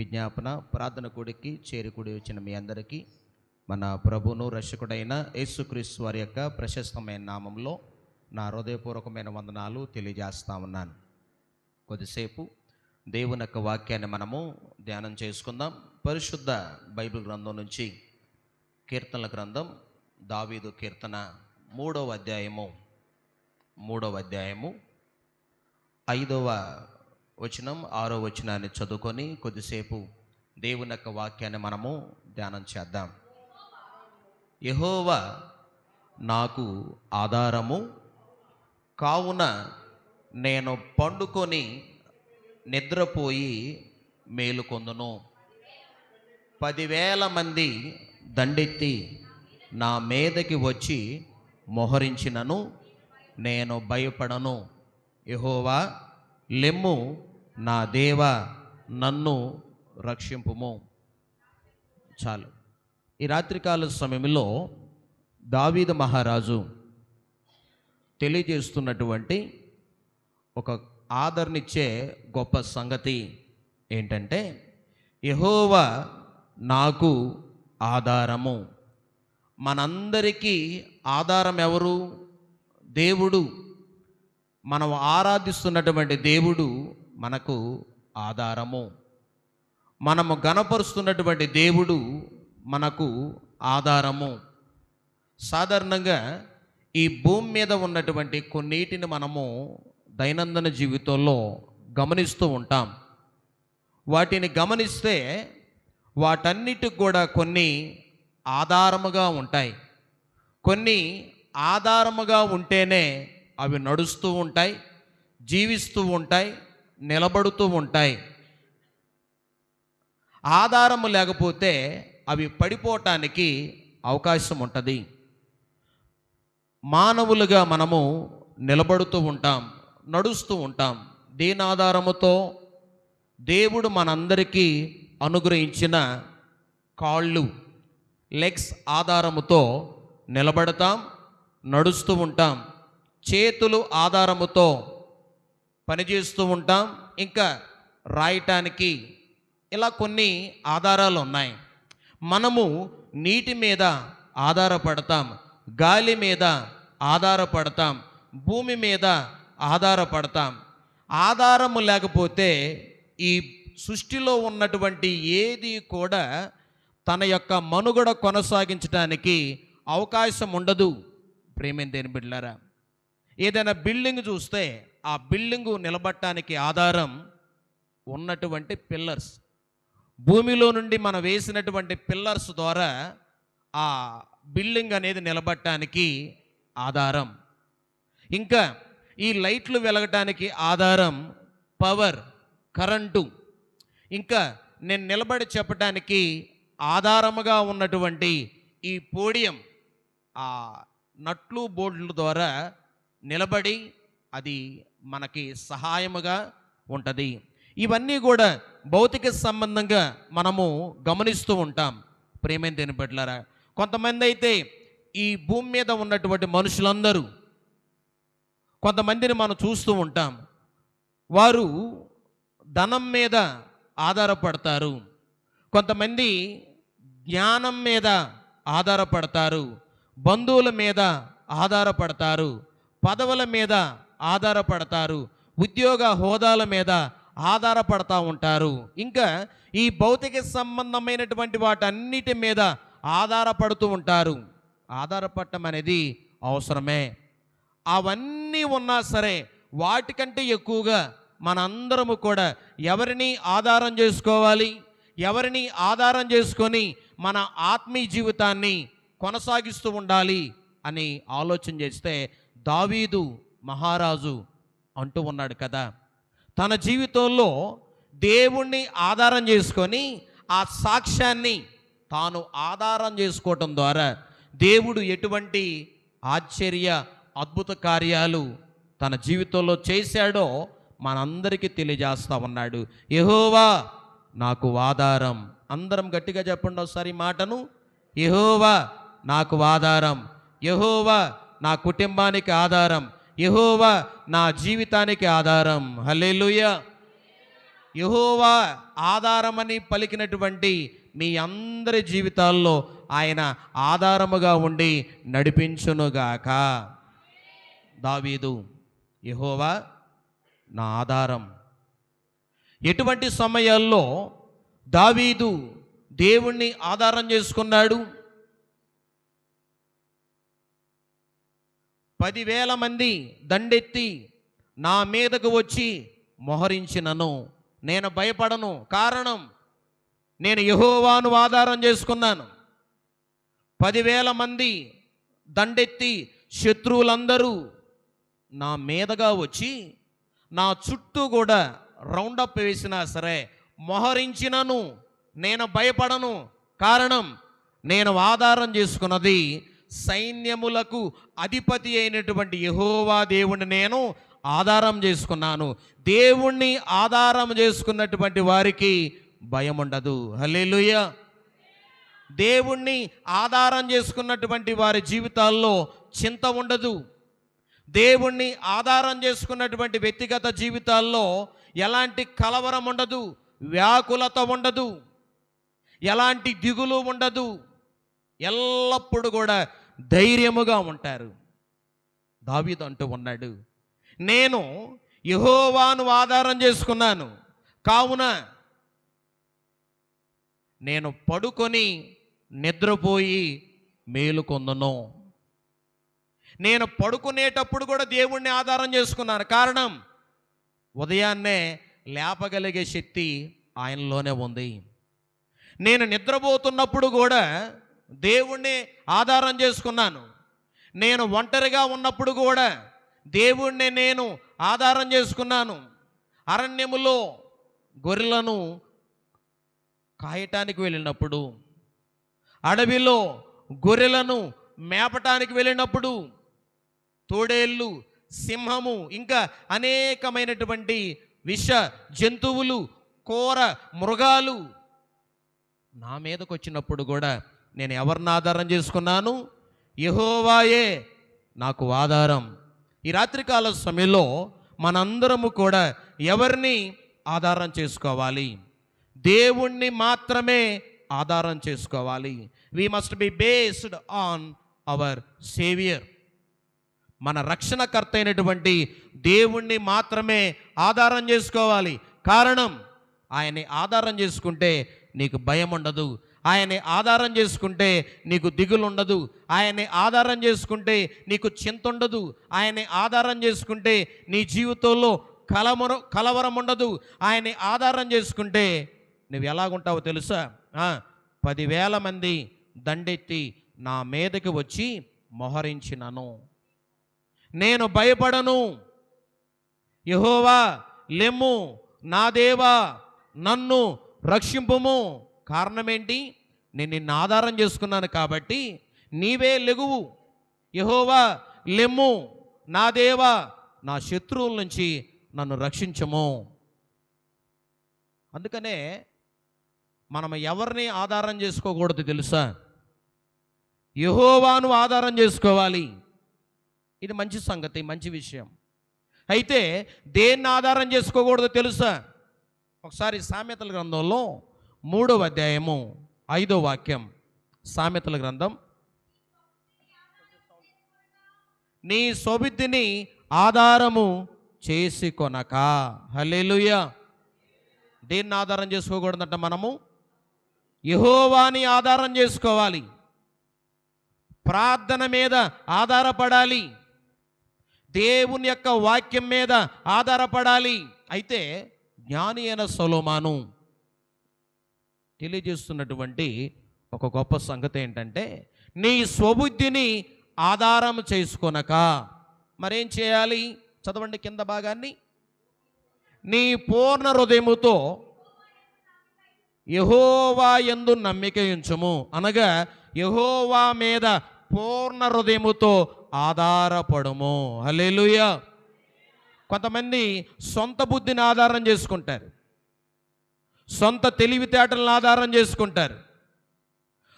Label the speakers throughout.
Speaker 1: విజ్ఞాపన ప్రార్థన కూడికి చేరుకుడి వచ్చిన మీ అందరికీ మన ప్రభును రక్షకుడైన యేసుక్రీస్తు వారి యొక్క ప్రశస్తమైన నామంలో నా హృదయపూర్వకమైన వందనాలు తెలియజేస్తా ఉన్నాను. కొద్దిసేపు దేవుని యొక్క వాక్యాన్ని మనము ధ్యానం చేసుకుందాం. పరిశుద్ధ బైబిల్ గ్రంథం నుంచి కీర్తనల గ్రంథం దావీదు కీర్తన మూడవ అధ్యాయము మూడవ అధ్యాయము ఐదవ వచనం ఆరో వచనాన్ని చదువుకొని కొద్దిసేపు దేవుని యొక్క వాక్యాన్ని మనము ధ్యానం చేద్దాం. యహోవా నాకు ఆధారము కావున నేను పండుకొని నిద్రపోయి మేలుకొందును పదివేల మంది దండెత్తి నా మీదకి వచ్చి మొహరించినను నేను భయపడను. యహోవా లెమ్ము నా దేవ నన్ను రక్షింపుము. చాలు. ఈ రాత్రికాల సమయంలో దావీద మహారాజు తెలియజేస్తున్నటువంటి ఒక ఆదరణిచ్చే గొప్ప సంగతి ఏంటంటే యహోవ నాకు ఆధారము. మనందరికీ ఆధారం ఎవరు దేవుడు. మనం ఆరాధిస్తున్నటువంటి దేవుడు మనకు ఆధారము. మనము గణపరుస్తున్నటువంటి దేవుడు మనకు ఆధారము. సాధారణంగా ఈ భూమి మీద ఉన్నటువంటి కొన్నిటిని మనము దైనందిన జీవితంలో గమనిస్తూ ఉంటాం. వాటిని గమనిస్తే వాటన్నిటికి కూడా కొన్ని ఆధారముగా ఉంటాయి. కొన్ని ఆధారముగా ఉంటేనే అవి నడుస్తూ ఉంటాయి జీవిస్తూ ఉంటాయి నిలబడుతూ ఉంటాయి. ఆధారము లేకపోతే అవి పడిపోవటానికి అవకాశం ఉంటుంది. మానవులుగా మనము నిలబడుతూ ఉంటాం నడుస్తూ ఉంటాం. దీని ఆధారముతో? దేవుడు మనందరికీ అనుగ్రహించిన కాళ్ళు లెగ్స్ ఆధారముతో నిలబడతాం నడుస్తూ ఉంటాం. చేతులు ఆధారముతో పనిచేస్తూ ఉంటాం. ఇంకా రాయటానికి ఇలా కొన్ని ఆధారాలు ఉన్నాయి. మనము నీటి మీద ఆధారపడతాం. గాలి మీద ఆధారపడతాం. భూమి మీద ఆధారపడతాం. ఆధారము లేకపోతే ఈ సృష్టిలో ఉన్నటువంటి ఏది కూడా తన యొక్క మనుగడ కొనసాగించడానికి అవకాశం ఉండదు. ప్రేమేం దేని బిడ్డలారా ఏదైనా బిల్డింగ్ చూస్తే ఆ బిల్డింగు నిలబట్టడానికి ఆధారం ఉన్నటువంటి పిల్లర్స్. భూమిలో నుండి మనం వేసినటువంటి పిల్లర్స్ ద్వారా ఆ బిల్డింగ్ అనేది నిలబట్టడానికి ఆధారం. ఇంకా ఈ లైట్లు వెలగటానికి ఆధారం పవర్ కరెంటు. ఇంకా నేను నిలబడి చెప్పటానికి ఆధారముగా ఉన్నటువంటి ఈ పోడియం ఆ నట్లు బోర్డుల ద్వారా నిలబడి అది మనకి సహాయముగా ఉంటుంది. ఇవన్నీ కూడా భౌతిక సంబంధంగా మనము గమనిస్తూ ఉంటాం. ప్రేమేం దేని బిడ్డలారా కొంతమంది అయితే ఈ భూమి మీద ఉన్నటువంటి మనుషులందరూ కొంతమందిని మనం చూస్తూ ఉంటాం. వారు ధనం మీద ఆధారపడతారు. కొంతమంది జ్ఞానం మీద ఆధారపడతారు. బంధువుల మీద ఆధారపడతారు. పదవుల మీద ఆధారపడతారు ఉద్యోగ హోదాల మీద ఆధారపడతా ఉంటారు. ఇంకా ఈ భౌతిక సంబంధమైనటువంటి వాటన్నిటి మీద ఆధారపడుతూ ఉంటారు. ఆధారపడటం అనేది అవసరమే. అవన్నీ ఉన్నా సరే వాటికంటే ఎక్కువగా మనందరము కూడా ఎవరిని ఆధారం చేసుకోవాలి? ఎవరిని ఆధారం చేసుకొని మన ఆత్మీయ జీవితాన్ని కొనసాగిస్తూ ఉండాలి అని ఆలోచన చేస్తే దావీదు మహారాజు అంటూ ఉన్నాడు కదా. తన జీవితంలో దేవుణ్ణి ఆధారం చేసుకొని ఆ సాక్ష్యాన్ని తాను ఆధారం చేసుకోవటం ద్వారా దేవుడు ఎటువంటి ఆశ్చర్య అద్భుత కార్యాలు తన జీవితంలో చేశాడో మనందరికీ తెలియజేస్తా ఉన్నాడు. యహోవా నాకు ఆధారం. అందరం గట్టిగా చెప్పండి ఒకసారి మాటను. యహోవా నాకు ఆధారం. యహోవా నా కుటుంబానికి ఆధారం. యహోవా నా జీవితానికి ఆధారం. హల్లెలూయా. యహోవా ఆధారమని పలికినటువంటి మీ అందరి జీవితాల్లో ఆయన ఆధారముగా ఉండి నడిపించునుగాక. దావీదు యహోవా నా ఆధారం. ఎటువంటి సమయాల్లో దావీదు దేవుణ్ణి ఆధారం చేసుకున్నాడు? పదివేల మంది దండెత్తి నా మీదకు వచ్చి మొహరించినను. నేను భయపడను. కారణం నేను యహోవాను ఆధారం చేసుకున్నాను. పదివేల మంది దండెత్తి శత్రువులందరూ నా మీదగా వచ్చి నా చుట్టూ కూడా రౌండప్ వేసినా సరే మొహరించినను. నేను భయపడను. కారణం నేను ఆధారం చేసుకున్నది సైన్యములకు అధిపతి అయినటువంటి యహోవా దేవుణ్ణి నేను ఆధారం చేసుకున్నాను. దేవుణ్ణి ఆధారం చేసుకున్నటువంటి వారికి భయం ఉండదు హల్లెలూయా. దేవుణ్ణి ఆధారం చేసుకున్నటువంటి వారి జీవితాల్లో చింత ఉండదు. దేవుణ్ణి ఆధారం చేసుకున్నటువంటి వ్యక్తిగత జీవితాల్లో ఎలాంటి కలవరం ఉండదు వ్యాకులత ఉండదు ఎలాంటి దిగులు ఉండదు. ఎల్లప్పుడూ కూడా ధైర్యముగా ఉంటారు. దావీదు అంటూ ఉన్నాడు నేను యహోవాను ఆధారం చేసుకున్నాను. కావున నేను పడుకొని నిద్రపోయి మేలుకొందును నేను పడుకునేటప్పుడు కూడా దేవుణ్ణి ఆధారం చేసుకున్నాను. కారణం ఉదయాన్నే లేపగలిగే శక్తి ఆయనలోనే ఉంది. నేను నిద్రపోతున్నప్పుడు కూడా దేవుణ్ణి ఆధారం చేసుకున్నాను. నేను ఒంటరిగా ఉన్నప్పుడు కూడా దేవుణ్ణి నేను ఆధారం చేసుకున్నాను. అరణ్యములో గొర్రెలను కాయటానికి వెళ్ళినప్పుడు అడవిలో గొర్రెలను మేపటానికి వెళ్ళినప్పుడు తోడేళ్ళు సింహము ఇంకా అనేకమైనటువంటి విష జంతువులు కోర మృగాలు నా మీదకు వచ్చినప్పుడు కూడా నేను ఎవరిని ఆధారం చేసుకున్నాను? యహోవాయే నాకు ఆధారం. ఈ రాత్రికాల సమయంలో మనందరము కూడా ఎవరిని ఆధారం చేసుకోవాలి? దేవుణ్ణి మాత్రమే ఆధారం చేసుకోవాలి. We must be based on our saviour మన రక్షణకర్త అయినటువంటి దేవుణ్ణి మాత్రమే ఆధారం చేసుకోవాలి. కారణం ఆయన్ని ఆధారం చేసుకుంటే నీకు భయం ఉండదు. ఆయన్ని ఆధారం చేసుకుంటే నీకు దిగులు ఉండదు ఆయన్ని ఆధారం చేసుకుంటే నీకు చింత ఉండదు ఆయన్ని ఆధారం చేసుకుంటే నీ జీవితంలో కలమర కలవరం ఉండదు. ఆయన్ని ఆధారం చేసుకుంటే నువ్వు ఎలాగుంటావో తెలుసా? పదివేల మంది దండెత్తి నా మీదకి వచ్చి మొహరించినను. నేను భయపడను. యహోవా లెమ్ము నా దేవా నన్ను రక్షింపుము. కారణమేంటి? నేను నిన్ను ఆధారం చేసుకున్నాను కాబట్టి నీవే లెగువు. యహోవా లెమ్ము. నా దేవా నా శత్రువుల నుంచి నన్ను రక్షించము. అందుకనే మనం ఎవరిని ఆధారం చేసుకోకూడదు తెలుసా? యహోవాను ఆధారం చేసుకోవాలి. ఇది మంచి సంగతి మంచి విషయం. అయితే దేన్ని ఆధారం చేసుకోకూడదు తెలుసా? ఒకసారి సామెతల గ్రంథంలో మూడవ అధ్యాయము ఐదో వాక్యం సామెతల గ్రంథం. నీ సొబిద్ధిని ఆధారము చేసి కొనక. హల్లెలూయా. దేన్ని ఆధారం చేసుకోకూడదంట మనము? యహోవాని ఆధారం చేసుకోవాలి. ప్రార్థన మీద ఆధారపడాలి. దేవుని యొక్క వాక్యం మీద ఆధారపడాలి. అయితే జ్ఞాని అయిన సొలోమాను తెలియజేస్తున్నటువంటి ఒక గొప్ప సంగతి ఏంటంటే నీ స్వబుద్ధిని ఆధారం చేసుకొనక మరేం చేయాలి? చదవండి కింద భాగాన్ని. నీ పూర్ణ హృదయముతో యహోవా ఎందు నమ్మిక ఉంచుము. అనగా యహోవా మీద పూర్ణ హృదయముతో ఆధారపడము. హల్లెలూయా. కొంతమంది సొంత బుద్ధిని ఆధారం చేసుకుంటారు. సొంత తెలివితేటలను ఆధారం చేసుకుంటారు.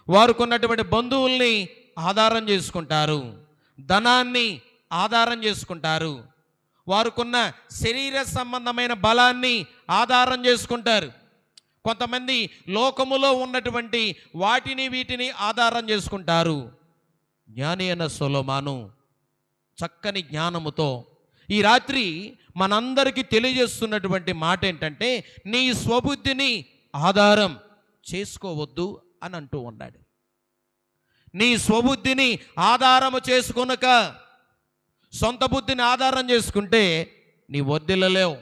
Speaker 1: వారుకున్నటువంటి బంధువుల్ని ఆధారం చేసుకుంటారు. ధనాన్ని ఆధారం చేసుకుంటారు. వారికున్న శరీర సంబంధమైన బలాన్ని ఆధారం చేసుకుంటారు. కొంతమంది లోకములో ఉన్నటువంటి వాటిని వీటిని ఆధారం చేసుకుంటారు. జ్ఞాని అయిన సొలోమాను చక్కని జ్ఞానముతో ఈ రాత్రి మనందరికీ తెలియజేస్తున్నటువంటి మాట ఏంటంటే నీ స్వబుద్ధిని ఆధారం చేసుకోవద్దు అని అంటూ ఉన్నాడు. నీ స్వబుద్ధిని ఆధారము చేసుకొనక సొంత బుద్ధిని ఆధారం చేసుకుంటే నీ వద్దిలలేవు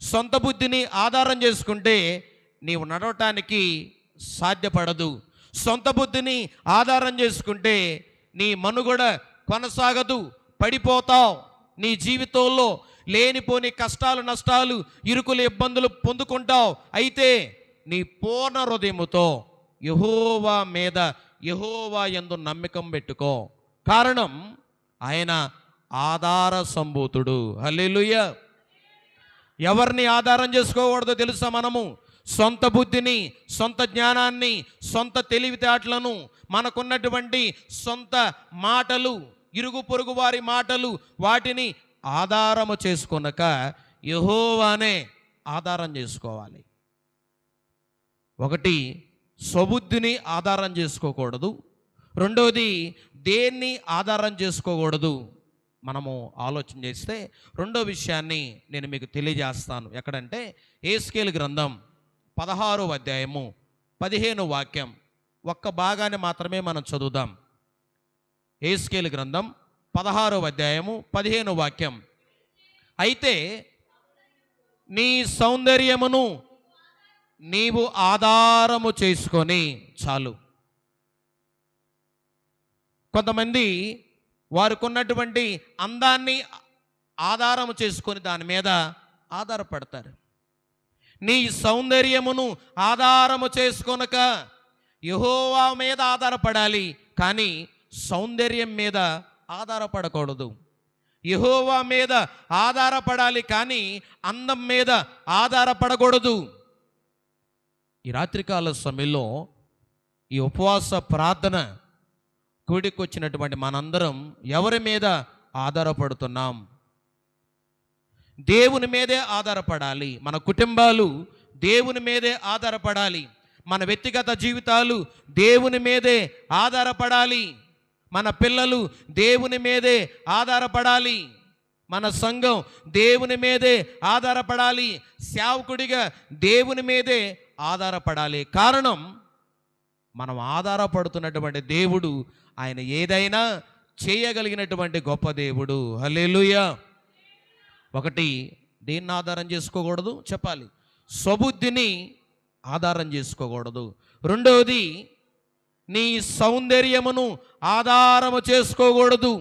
Speaker 1: సొంత బుద్ధిని ఆధారం చేసుకుంటే నీవు నడవటానికి సాధ్యపడదు. సొంత బుద్ధిని ఆధారం చేసుకుంటే నీ మనుగడ కొనసాగదు. పడిపోతావు. నీ జీవితంలో లేనిపోని కష్టాలు నష్టాలు ఇరుకులు ఇబ్బందులు పొందుకుంటావు. అయితే నీ పూర్ణ హృదయముతో యహోవా మీద యహోవా ఎందు నమ్మకం పెట్టుకో. కారణం ఆయన ఆధార సంభూతుడు. హల్లెలూయ. ఎవరిని ఆధారం చేసుకోకూడదో తెలుసా మనము? సొంత బుద్ధిని సొంత జ్ఞానాన్ని సొంత తెలివితేటలను మనకున్నటువంటి సొంత మాటలు ఇరుగు పొరుగు వారి మాటలు వాటిని ఆధారము చేసుకొనక యహోవానే ఆధారం చేసుకోవాలి. ఒకటి స్వబుద్ధిని ఆధారం చేసుకోకూడదు. రెండవది దేన్ని ఆధారం చేసుకోకూడదు మనము ఆలోచన చేస్తే. రెండో విషయాన్ని నేను మీకు తెలియజేస్తాను. ఎక్కడంటే ఏస్కేల్ గ్రంథం పదహారో అధ్యాయము పదిహేను వాక్యం ఒక్క భాగాన్ని మాత్రమే మనం చదువుదాం. ఏస్కేల్ గ్రంథం పదహారో అధ్యాయము పదిహేను వాక్యం. అయితే నీ సౌందర్యమును నీవు ఆధారము చేసుకొని చాలు. కొంతమంది వారికున్నటువంటి అందాన్ని ఆధారము చేసుకొని దాని మీద ఆధారపడతారు. నీ సౌందర్యమును ఆధారము చేసుకొనక యహోవా మీద ఆధారపడాలి. కానీ సౌందర్యం మీద ఆధారపడకూడదు. యహోవా మీద ఆధారపడాలి కానీ అందం మీద ఆధారపడకూడదు. ఈ రాత్రికాల సమయంలో ఈ ఉపవాస ప్రార్థన కూడికొచ్చినటువంటి మనందరం ఎవరి మీద ఆధారపడుతున్నాం? దేవుని మీదే ఆధారపడాలి. మన కుటుంబాలు దేవుని మీదే ఆధారపడాలి. మన వ్యక్తిగత జీవితాలు దేవుని మీదే ఆధారపడాలి. మన పిల్లలు దేవుని మీదే ఆధారపడాలి. మన సంఘం దేవుని మీదే ఆధారపడాలి. సేవకుడిగా దేవుని మీదే ఆధారపడాలి. కారణం మనం ఆధారపడుతున్నటువంటి దేవుడు ఆయన ఏదైనా చేయగలిగినటువంటి గొప్ప దేవుడు. హలేలుయ ఒకటి దేన్ని ఆధారం చేసుకోకూడదు? చెప్పాలి. స్వబుద్ధిని ఆధారం చేసుకోకూడదు. రెండవది నీ సౌందర్యమును ఆధారము చేసుకోకూడదు.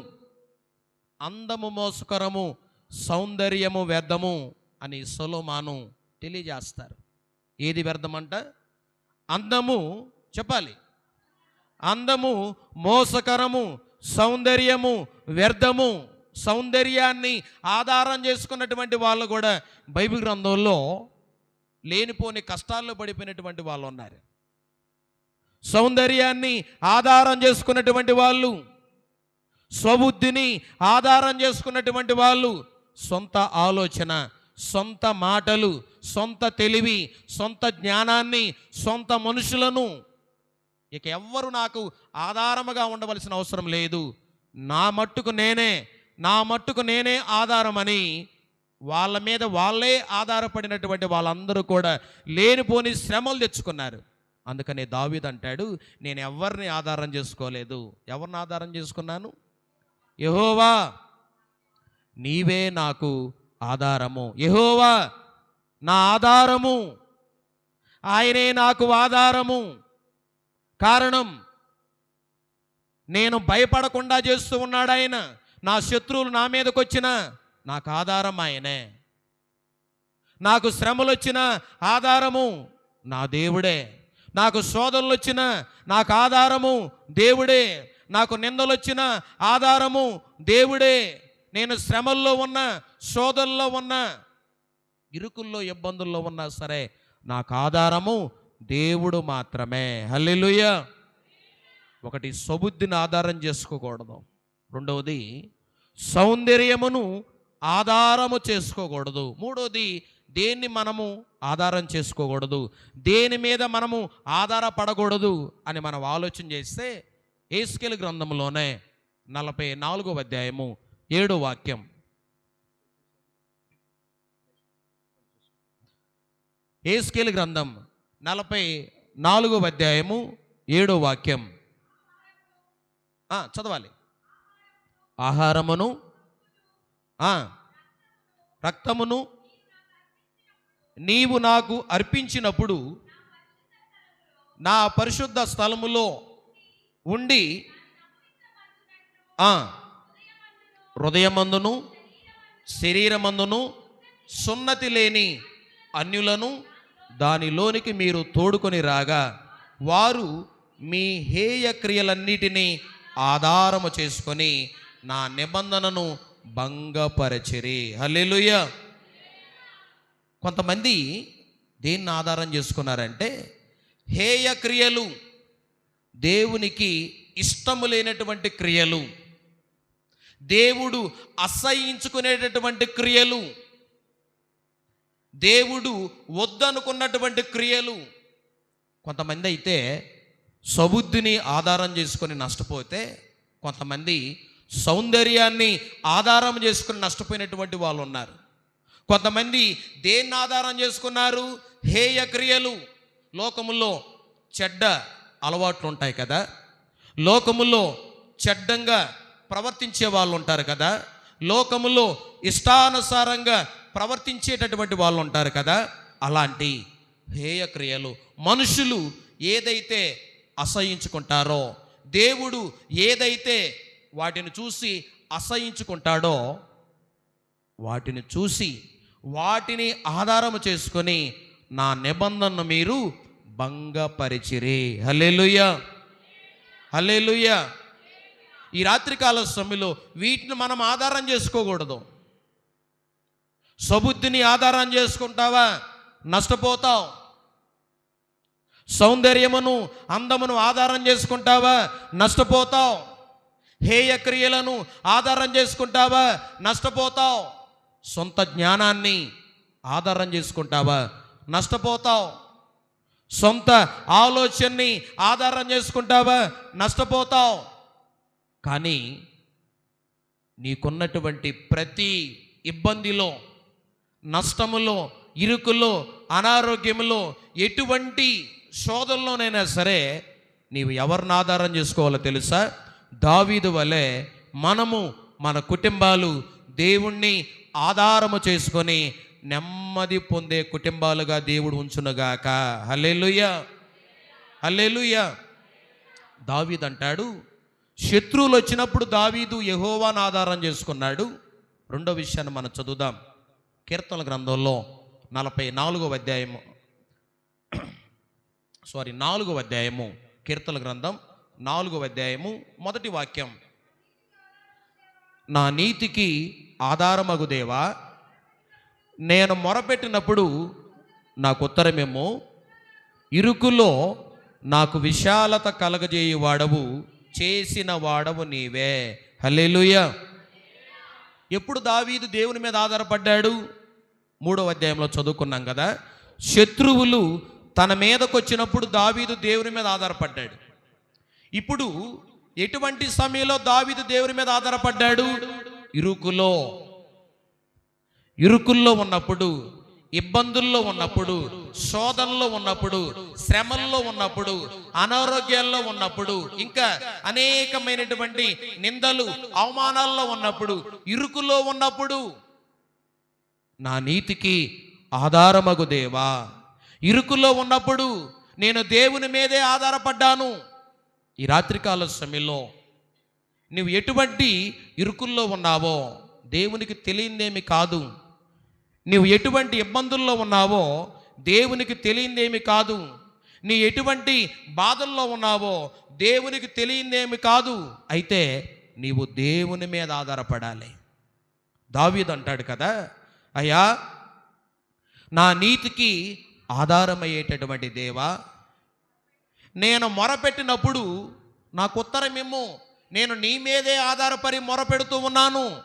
Speaker 1: అందము మోసకరము సౌందర్యము వ్యర్థము అని సొలోమాను తెలియజేస్తారు. ఏది వ్యర్థమంట? అందము చెప్పాలి. అందము మోసకరము సౌందర్యము వ్యర్థము సౌందర్యాన్ని ఆధారం చేసుకున్నటువంటి వాళ్ళు కూడా బైబిల్ గ్రంథంలో లేనిపోని కష్టాల్లో పడిపోయినటువంటి వాళ్ళు ఉన్నారు. సౌందర్యాన్ని ఆధారం చేసుకున్నటువంటి వాళ్ళు స్వబుద్ధిని ఆధారం చేసుకున్నటువంటి వాళ్ళు సొంత ఆలోచన సొంత మాటలు సొంత తెలివి సొంత జ్ఞానాన్ని సొంత మనుషులను ఇక ఎవ్వరు నాకు ఆధారముగా ఉండవలసిన అవసరం లేదు. నా మట్టుకు నేనే నా మట్టుకు నేనే ఆధారమని వాళ్ళ మీద వాళ్ళే ఆధారపడినటువంటి వాళ్ళందరూ కూడా లేనిపోని శ్రమలు తెచ్చుకున్నారు. అందుకనే దావీద్ అంటాడు నేను ఎవరిని ఆధారం చేసుకోలేదు. ఎవరిని ఆధారం చేసుకున్నాను? యహోవా నీవే నాకు ఆధారము. యహోవా నా ఆధారము. ఆయనే నాకు ఆధారము. కారణం నేను భయపడకుండా చేస్తూ ఉన్నాడు ఆయన. నా శత్రువులు నా మీదకి వచ్చినా నాకు ఆధారం ఆయనే. నాకు శ్రమలు వచ్చిన ఆధారము నా దేవుడే. నాకు శోధనలు వచ్చిన నాకు ఆధారము దేవుడే. నాకు నిందలు వచ్చిన ఆధారము దేవుడే. నేను శ్రమల్లో ఉన్న శోధనలో ఉన్న ఇరుకుల్లో ఇబ్బందుల్లో ఉన్నా సరే నాకు ఆధారము దేవుడు మాత్రమే. హల్లెలుయ. ఒకటి సబుద్ధిని ఆధారం చేసుకోకూడదు. రెండవది సౌందర్యమును ఆధారము చేసుకోకూడదు. మూడోది దేన్ని మనము ఆధారం చేసుకోకూడదు? దేని మీద మనము ఆధారపడకూడదు? అని మనం ఆలోచన చేస్తే ఏస్కెల్ గ్రంథంలోనే నలభై నాలుగో అధ్యాయము ఏడో వాక్యం. ఏస్కేల్ గ్రంథం నలభై నాలుగో అధ్యాయము ఏడో వాక్యం. చదవాలి. ఆహారమును రక్తమును నీవు నాకు అర్పించినప్పుడు నా పరిశుద్ధ స్థలములో ఉండి హృదయమందును శరీరమందును సున్నతి లేని అన్యులను దానిలోనికి మీరు తోడుకొని రాగా వారు మీ హేయ క్రియలన్నిటినీ ఆధారము చేసుకొని నా నిబంధనను భంగపరచిరి. హల్లెలూయ. కొంతమంది దేన్ని ఆధారం చేసుకున్నారంటే హేయ క్రియలు దేవునికి ఇష్టము లేనటువంటి క్రియలు దేవుడు అసహించుకునేటటువంటి క్రియలు దేవుడు వద్దనుకున్నటువంటి క్రియలు. కొంతమంది అయితే సబుద్ధిని ఆధారం చేసుకొని నష్టపోతే కొంతమంది సౌందర్యాన్ని ఆధారం చేసుకుని నష్టపోయినటువంటి వాళ్ళు ఉన్నారు కొంతమంది దేన్ని ఆధారం చేసుకున్నారు? హేయ క్రియలు. లోకములో చెడ్డ అలవాట్లు ఉంటాయి కదా? లోకములో చెడ్డంగా ప్రవర్తించే వాళ్ళు ఉంటారు కదా? లోకములో ఇష్టానుసారంగా ప్రవర్తించేటటువంటి వాళ్ళు ఉంటారు కదా? అలాంటి హేయ క్రియలు. మనుషులు ఏదైతే అసహించుకుంటారో దేవుడు ఏదైతే వాటిని చూసి అసహించుకుంటాడో వాటిని చూసి వాటిని ఆధారము చేసుకొని నా నిబంధనను మీరు భంగపరిచిరే. హలేలుయ హలేలుయ ఈ రాత్రికాల సమయంలో వీటిని మనం ఆధారం చేసుకోకూడదు. సబుద్ధిని ఆధారం చేసుకుంటావా? నష్టపోతావు. సౌందర్యమును అందమును ఆధారం చేసుకుంటావా? నష్టపోతావు. హేయ క్రియలను ఆధారం చేసుకుంటావా? నష్టపోతావు. సొంత జ్ఞానాన్ని ఆధారం చేసుకుంటావా? నష్టపోతావు. సొంత ఆలోచనని ఆధారం చేసుకుంటావా? నష్టపోతావు. కానీ నీకున్నటువంటి ప్రతి ఇబ్బందిలో నష్టములో ఇరుకులో అనారోగ్యములో ఎటువంటి శోధనలోనైనా సరే నీవు ఎవరిని ఆధారం చేసుకోవాలో తెలుసా? దావీదు వలె మనము మన కుటుంబాలు దేవుణ్ణి ఆధారము చేసుకొని నెమ్మది పొందే కుటుంబాలుగా దేవుడు ఉంచునుగాక. హల్లెలూయ. హల్లెలూయ. దావీద్ అంటాడు శత్రువులు వచ్చినప్పుడు దావీదు యహోవాను ఆధారం చేసుకున్నాడు. రెండో విషయాన్ని మనం చదువుదాం. కీర్తన గ్రంథంలో నలభై నాలుగవ అధ్యాయము. సారీ నాలుగవ అధ్యాయము. కీర్తన గ్రంథం నాలుగవ అధ్యాయము మొదటి వాక్యం. నా నీతికి ఆధారమగు దేవా నేను మొరపెట్టినప్పుడు నాకు ఉత్తరమేమో ఇరుకులో నాకు విశాలత కలగజేయు వాడవు చేసిన వాడవు నీవే. హలేలుయ ఎప్పుడు దావీదు దేవుని మీద ఆధారపడ్డాడు? మూడవ అధ్యాయంలో చదువుకున్నాం కదా. శత్రువులు తన మీదకు వచ్చినప్పుడు దావీదు దేవుని మీద ఆధారపడ్డాడు. ఇప్పుడు ఎటువంటి సమయంలో దావిదు దేవుని మీద ఆధారపడ్డాడు? ఇరుకులో. ఇరుకుల్లో ఉన్నప్పుడు ఇబ్బందుల్లో ఉన్నప్పుడు శోధనలో ఉన్నప్పుడు శ్రమల్లో ఉన్నప్పుడు అనారోగ్యాల్లో ఉన్నప్పుడు ఇంకా అనేకమైనటువంటి నిందలు అవమానాల్లో ఉన్నప్పుడు ఇరుకులో ఉన్నప్పుడు నా నీతికి ఆధారమగు దేవా. ఇరుకులో ఉన్నప్పుడు నేను దేవుని మీదే ఆధారపడ్డాను. ఈ రాత్రికాల సమయంలో నువ్వు ఎటువంటి ఇరుకుల్లో ఉన్నావో దేవునికి తెలియందేమి కాదు. నువ్వు ఎటువంటి ఇబ్బందుల్లో ఉన్నావో దేవునికి తెలియందేమి కాదు. నీ ఎటువంటి బాధల్లో ఉన్నావో దేవునికి తెలియందేమి కాదు. అయితే నీవు దేవుని మీద ఆధారపడాలి. దావీద్ అంటాడు కదా అయ్యా నా నీతికి ఆధారమయ్యేటటువంటి దేవా నేను మొరపెట్టినప్పుడు నాకు ఉత్తరమేమో నేను నీ మీదే ఆధారపడి మొరపెడుతూ ఉన్నాను.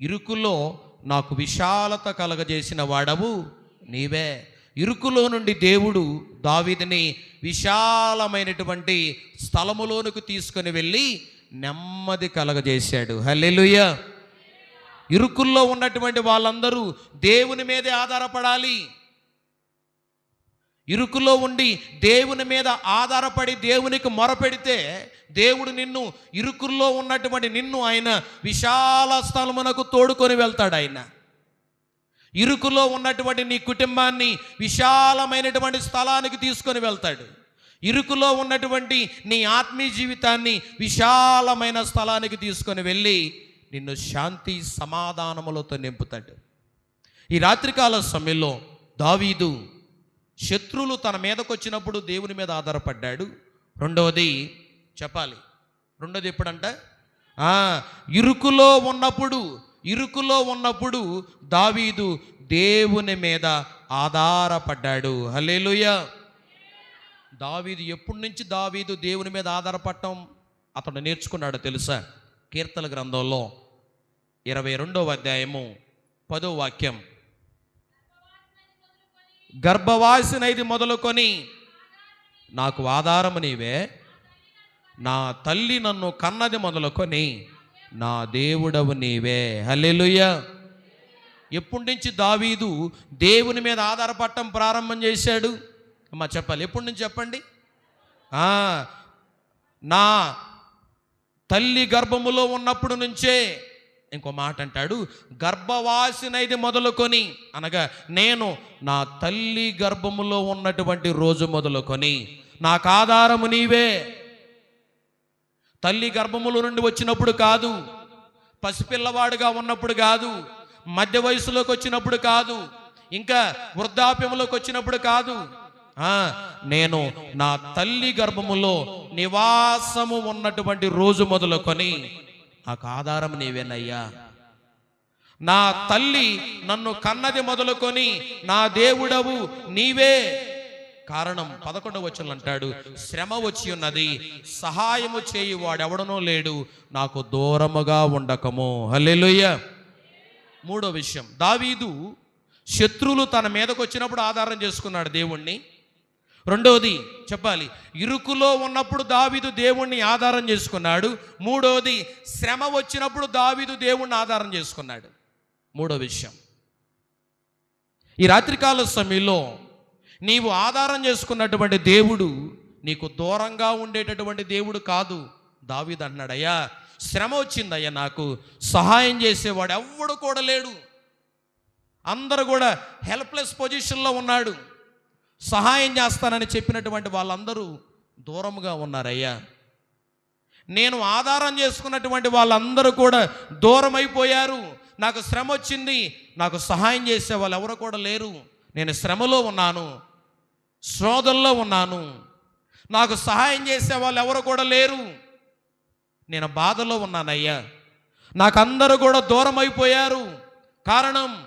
Speaker 1: ఇరుకులో నాకు విశాలత కలగజేసిన వాడవు నీవే. ఇరుకులో నుండి దేవుడు దావిదిని విశాలమైనటువంటి స్థలములోనికి తీసుకొని వెళ్ళి నెమ్మది కలగజేశాడు. హల్లెలుయ. ఇరుకుల్లో ఉన్నటువంటి వాళ్ళందరూ దేవుని మీదే ఆధారపడాలి. ఇరుకులో ఉండి దేవుని మీద ఆధారపడి దేవునికి మొరపెడితే దేవుడు నిన్ను ఇరుకుల్లో ఉన్నటువంటి నిన్ను ఆయన విశాల స్థలమునకు తోడుకొని వెళ్తాడు ఆయన. ఇరుకులో ఉన్నటువంటి నీ కుటుంబాన్ని విశాలమైనటువంటి స్థలానికి తీసుకొని వెళ్తాడు. ఇరుకులో ఉన్నటువంటి నీ ఆత్మీయ జీవితాన్ని విశాలమైన స్థలానికి తీసుకొని వెళ్ళి నిన్ను శాంతి సమాధానములతో నింపుతాడు. ఈ రాత్రికాల సమయంలో దావీదు శత్రువులు తన మీదకు వచ్చినప్పుడు దేవుని మీద ఆధారపడ్డాడు. రెండవది చెప్పాలి. రెండోది ఎప్పుడంట? ఇరుకులో ఉన్నప్పుడు ఇరుకులో ఉన్నప్పుడు దావీదు దేవుని మీద ఆధారపడ్డాడు. హలేలుయ దావీదు ఎప్పటి నుంచి దావీదు దేవుని మీద ఆధారపడటం అతడు నేర్చుకున్నాడు తెలుసా? కీర్తన గ్రంథంలో ఇరవై రెండవ అధ్యాయము పదో వాక్యం. గర్భవాసినైది మొదలుకొని నాకు ఆధారము నీవే. నా తల్లి నన్ను కన్నది మొదలుకొని నా దేవుడవు నీవే. హల్లెలూయా. ఎప్పటి నుంచి దావీదు దేవుని మీద ఆధారపడటం ప్రారంభం చేశాడు? అమ్మా చెప్పాలి. ఎప్పటి నుంచి చెప్పండి? నా తల్లి గర్భములో ఉన్నప్పుడు నుంచే ఇంకో మాట అంటాడు గర్భవాసినైది మొదలుకొని అనగా నేను నా తల్లి గర్భములో ఉన్నటువంటి రోజు మొదలుకొని నాకు ఆధారము నీవే. తల్లి గర్భములో నుండి వచ్చినప్పుడు కాదు పసిపిల్లవాడుగా ఉన్నప్పుడు కాదు మధ్య వయసులోకి వచ్చినప్పుడు కాదు ఇంకా వృద్ధాప్యంలోకి వచ్చినప్పుడు కాదు. నేను నా తల్లి గర్భములో నివాసము ఉన్నటువంటి రోజు మొదలుకొని నాకు ఆధారం నీవేనయ్యా. నా తల్లి నన్ను కన్నది మొదలుకొని నా దేవుడవు నీవే. కారణం పదకొండవ వచనం అంటాడు శ్రమ వచ్చి ఉన్నది సహాయము చేయి వాడెవడనో లేడు నాకు దూరముగా ఉండకము. హల్లెలుయ్య మూడో విషయం దావీదు శత్రువులు తన మీదకు వచ్చినప్పుడు ఆధారం చేసుకున్నాడు దేవుణ్ణి. రెండవది చెప్పాలి ఇరుకులో ఉన్నప్పుడు దావీదు దేవుణ్ణి ఆధారం చేసుకున్నాడు. మూడవది శ్రమ వచ్చినప్పుడు దావీదు దేవుణ్ణి ఆధారం చేసుకున్నాడు. మూడో విషయం ఈ రాత్రికాల సమయంలో నీవు ఆధారం చేసుకున్నటువంటి దేవుడు నీకు దూరంగా ఉండేటటువంటి దేవుడు కాదు. దావీదు అన్నాడయ్యా శ్రమ వచ్చిందయ్యా నాకు. సహాయం చేసేవాడు ఎవ్వడు కూడా లేడు. అందరు కూడా హెల్ప్లెస్ పొజిషన్లో ఉన్నాడు. సహాయం చేస్తానని చెప్పినటువంటి వాళ్ళందరూ దూరంగా ఉన్నారయ్యా. నేను ఆధారం చేసుకున్నటువంటి వాళ్ళందరూ కూడా దూరం అయిపోయారు నాకు శ్రమ వచ్చింది. నాకు సహాయం చేసే వాళ్ళు ఎవరు కూడా లేరు. నేను శ్రమలో ఉన్నాను. శోధంలో ఉన్నాను. నాకు సహాయం చేసే వాళ్ళు ఎవరు కూడా లేరు. నేను బాధలో ఉన్నానయ్యా. నాకు అందరూ కూడా దూరం అయిపోయారు కారణం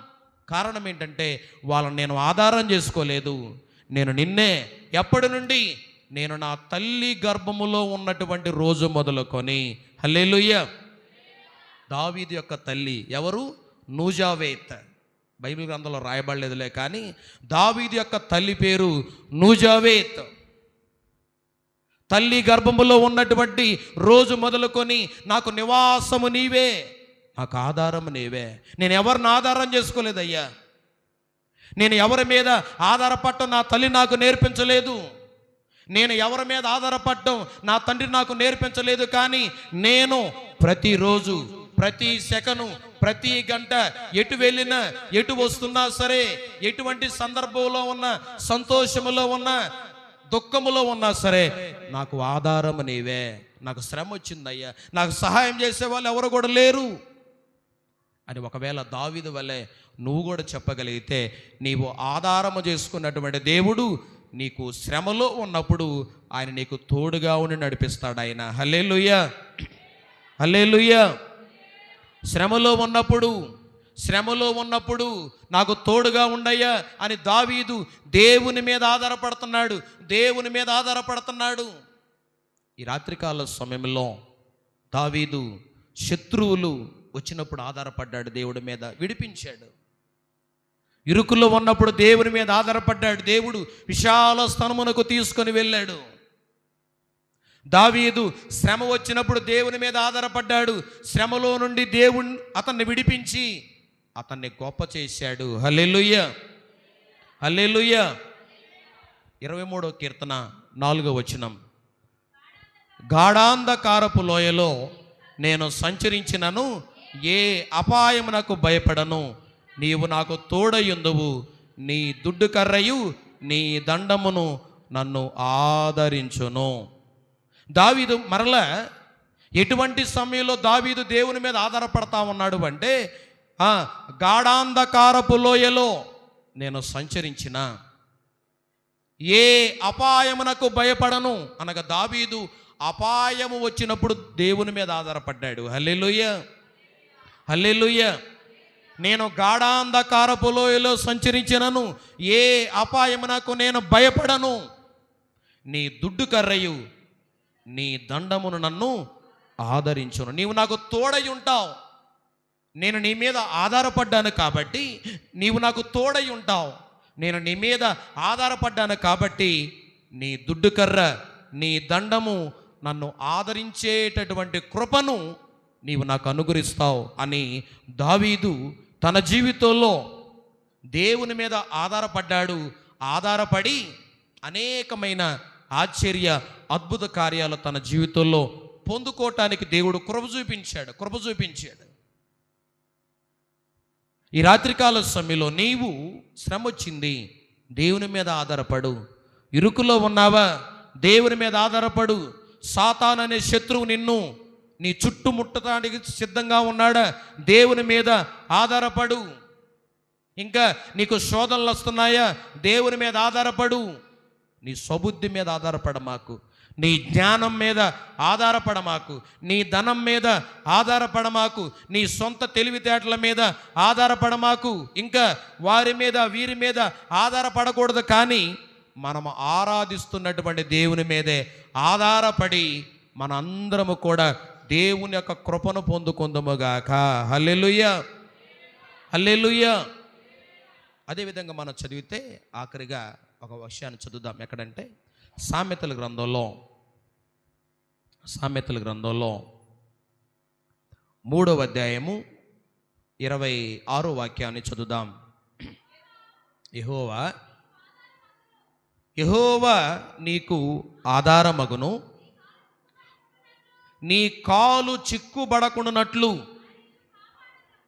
Speaker 1: కారణం ఏంటంటే వాళ్ళని నేను ఆధారం చేసుకోలేదు. నేను నిన్నే ఎప్పటి నుండి నేను నా తల్లి గర్భములో ఉన్నటువంటి రోజు మొదలుకొని హల్లేలుయ్య దావీదు యొక్క తల్లి ఎవరు? నూజావేత్. బైబిల్ గ్రంథంలో రాయబడలేదులే కానీ దావీదు యొక్క తల్లి పేరు నూజావేత్. తల్లి గర్భములో ఉన్నటువంటి రోజు మొదలుకొని నాకు నివాసము నీవే నాకు ఆధారము నీవే. నేను ఎవరిని ఆధారం చేసుకోలేదయ్యా? నేను ఎవరి మీద ఆధారపడటం నా తల్లి నాకు నేర్పించలేదు. నేను ఎవరి మీద ఆధారపడటం నా తండ్రి నాకు నేర్పించలేదు కానీ నేను ప్రతిరోజు ప్రతి సెకను ప్రతి గంట ఎటు వెళ్ళినా ఎటు వస్తున్నా సరే ఎటువంటి సందర్భంలో ఉన్న సంతోషములో ఉన్న దుఃఖములో ఉన్నా సరే నాకు ఆధారం నీవే. నాకు శ్రమ వచ్చిందయ్యా. నాకు సహాయం చేసే వాళ్ళు ఎవరు కూడా లేరు. అని ఒకవేళ దావిదు వల్లే నువ్వు కూడా చెప్పగలిగితే నీవు ఆధారము చేసుకున్నటువంటి దేవుడు నీకు శ్రమలో ఉన్నప్పుడు ఆయన నీకు తోడుగా ఉండి నడిపిస్తాడు ఆయన. హల్లేలుయ్య హల్లేలుయ్య శ్రమలో ఉన్నప్పుడు శ్రమలో ఉన్నప్పుడు నాకు తోడుగా ఉండయ్యా అని దావీదు దేవుని మీద ఆధారపడుతున్నాడు దేవుని మీద ఆధారపడుతున్నాడు. ఈ రాత్రికాల సమయంలో దావీదు శత్రువులు వచ్చినప్పుడు ఆధారపడ్డాడు దేవుడి మీద విడిపించాడు. ఇరుకుల్లో ఉన్నప్పుడు దేవుని మీద ఆధారపడ్డాడు. దేవుడు విశాల స్థనమునకు తీసుకొని వెళ్ళాడు. దావీదు శ్రమ వచ్చినప్పుడు దేవుని మీద ఆధారపడ్డాడు. శ్రమలో నుండి దేవుని అతన్ని విడిపించి అతన్ని గొప్ప చేశాడు. హల్లెలుయ్య హల్లెలుయ్య ఇరవై మూడో కీర్తన నాలుగో వచనం. గాఢాంధకారపు లోయలో నేను సంచరించినను ఏ అపాయమునకు భయపడను. నీవు నాకు తోడయుందువు. నీ దుడ్డు కర్రయు నీ దండమును నన్ను ఆదరించును. దావీదు మరల ఎటువంటి సమయంలో దావీదు దేవుని మీద ఆధారపడతా ఉన్నాడు అంటే గాఢాంధకారపు లోయలో నేను సంచరించిన. ఏ అపాయమునకు భయపడను అనగా దావీదు అపాయము వచ్చినప్పుడు దేవుని మీద ఆధారపడ్డాడు. హల్లెలూయ. హల్లెలుయ్య నేను గాఢాంధకారపు లోయలో సంచరించినను. ఏ అపాయమునకు నేను భయపడను. నీ దుడ్డు కర్రయు నీ దండమును నన్ను ఆదరించును. నీవు నాకు తోడై ఉంటావు. నేను నీ మీద ఆధారపడ్డాను కాబట్టి నీవు నాకు తోడై ఉంటావు. నేను నీ మీద ఆధారపడ్డాను కాబట్టి నీ దుడ్డు కర్ర నీ దండము నన్ను ఆదరించేటటువంటి కృపను నీవు నాకు అనుగ్రహిస్తావు అని దావీదు తన జీవితంలో దేవుని మీద ఆధారపడ్డాడు. ఆధారపడి అనేకమైన ఆశ్చర్య అద్భుత కార్యాలు తన జీవితంలో పొందుకోవటానికి దేవుడు కృప చూపించాడు కృప చూపించాడు. ఈ రాత్రికాల సమయంలో నీవు శ్రమ వచ్చింది దేవుని మీద ఆధారపడు. ఇరుకులో ఉన్నావా? దేవుని మీద ఆధారపడు. సాతాన్ అనే శత్రువు నిన్ను నీ చుట్టుముట్టడానికి సిద్ధంగా ఉన్నాడా దేవుని మీద ఆధారపడు. ఇంకా నీకు శోధనలు వస్తున్నాయా? దేవుని మీద ఆధారపడు. నీ స్వబుద్ధి మీద ఆధారపడ మాకు నీ జ్ఞానం మీద ఆధారపడ మాకు నీ ధనం మీద ఆధారపడ మాకు నీ సొంత తెలివితేటల మీద ఆధారపడ మాకు ఇంకా వారి మీద వీరి మీద ఆధారపడకూడదు కానీ మనం ఆరాధిస్తున్నటువంటి దేవుని మీదే ఆధారపడి మనందరము కూడా దేవుని యొక్క కృపను పొందుకుందముగాక. హల్లెలూయ. హల్లెలుయ్య అదేవిధంగా మనం చదివితే ఆఖరిగా ఒక విషయాన్ని చదువుదాం. ఎక్కడంటే సామెతల గ్రంథంలో సామెతల గ్రంథంలో మూడవ అధ్యాయము ఇరవై ఆరో వాక్యాన్ని చదువుదాం. యహోవా యహోవా నీకు ఆధారమగును. నీ కాలు చిక్కుబడకుండానట్లు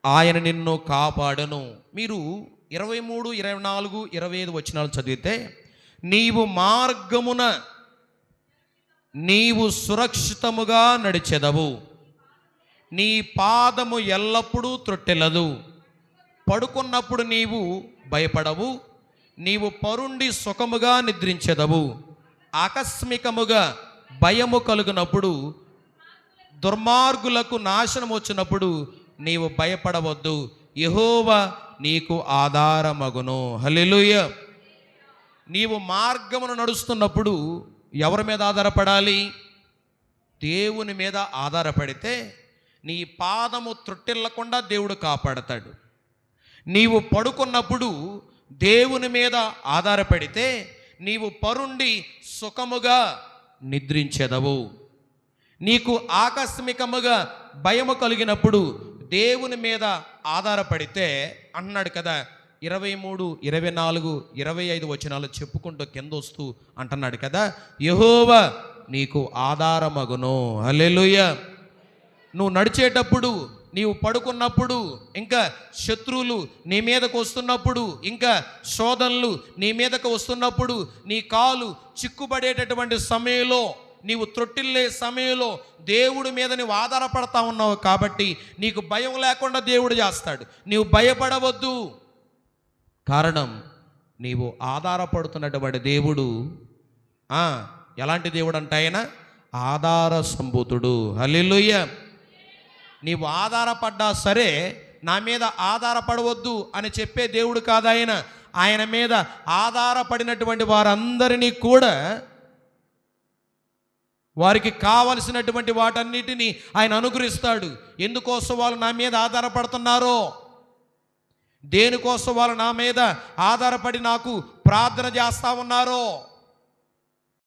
Speaker 1: ఆయన నిన్ను కాపాడను. మీరు ఇరవై మూడు ఇరవై నాలుగు ఇరవై ఐదు వచ్చినాలు చదివితే నీవు మార్గమున నీవు సురక్షితముగా నడిచెదవు. నీ పాదము ఎల్లప్పుడూ త్రొట్టెలదు. పడుకున్నప్పుడు నీవు భయపడవు. నీవు పరుండి సుఖముగా నిద్రించెదవు. ఆకస్మికముగా భయము కలుగునప్పుడు దుర్మార్గులకు నాశనం వచ్చినప్పుడు నీవు భయపడవద్దు. యహోవ నీకు ఆధారమగును. హలెలుయ నీవు మార్గమును నడుస్తున్నప్పుడు ఎవరి మీద ఆధారపడాలి? దేవుని మీద ఆధారపడితే నీ పాదము త్రుట్టిల్లకుండా దేవుడు కాపాడతాడు. నీవు పడుకున్నప్పుడు దేవుని మీద ఆధారపడితే నీవు పరుండి సుఖముగా నిద్రించెదవు. నీకు ఆకస్మికముగా భయము కలిగినప్పుడు దేవుని మీద ఆధారపడితే అన్నాడు కదా ఇరవై మూడు ఇరవై నాలుగు ఇరవై ఐదు వచనాలు చెప్పుకుంటూ కింద వస్తూ అంటున్నాడు కదా యహోవ నీకు ఆధారమగును. హల్లెలూయ. నువ్వు నడిచేటప్పుడు నీవు పడుకున్నప్పుడు ఇంకా శత్రువులు నీ మీదకు వస్తున్నప్పుడు ఇంకా శోధనలు నీ మీదకు వస్తున్నప్పుడు నీ కాలు చిక్కుబడేటటువంటి సమయంలో నీవు త్రొట్టిల్లే సమయంలో దేవుడి మీద నువ్వు ఆధారపడతా ఉన్నావు కాబట్టి నీకు భయం లేకుండా దేవుడు చేస్తాడు. నీవు భయపడవద్దు. కారణం నీవు ఆధారపడుతున్నటువంటి దేవుడు ఎలాంటి దేవుడు అంటే ఆయన? ఆధార సంభూతుడు. హల్లెలూయ. నీవు ఆధారపడ్డా సరే నా మీద ఆధారపడవద్దు అని చెప్పే దేవుడు కాదు ఆయన. ఆయన మీద ఆధారపడినటువంటి వారందరినీ కూడా వారికి కావలసినటువంటి వాటన్నిటిని ఆయన అనుగ్రహిస్తాడు. ఎందుకోసం వాళ్ళు నా మీద ఆధారపడుతున్నారో? దేనికోసం వాళ్ళు నా మీద ఆధారపడి నాకు ప్రార్థన చేస్తా ఉన్నారో?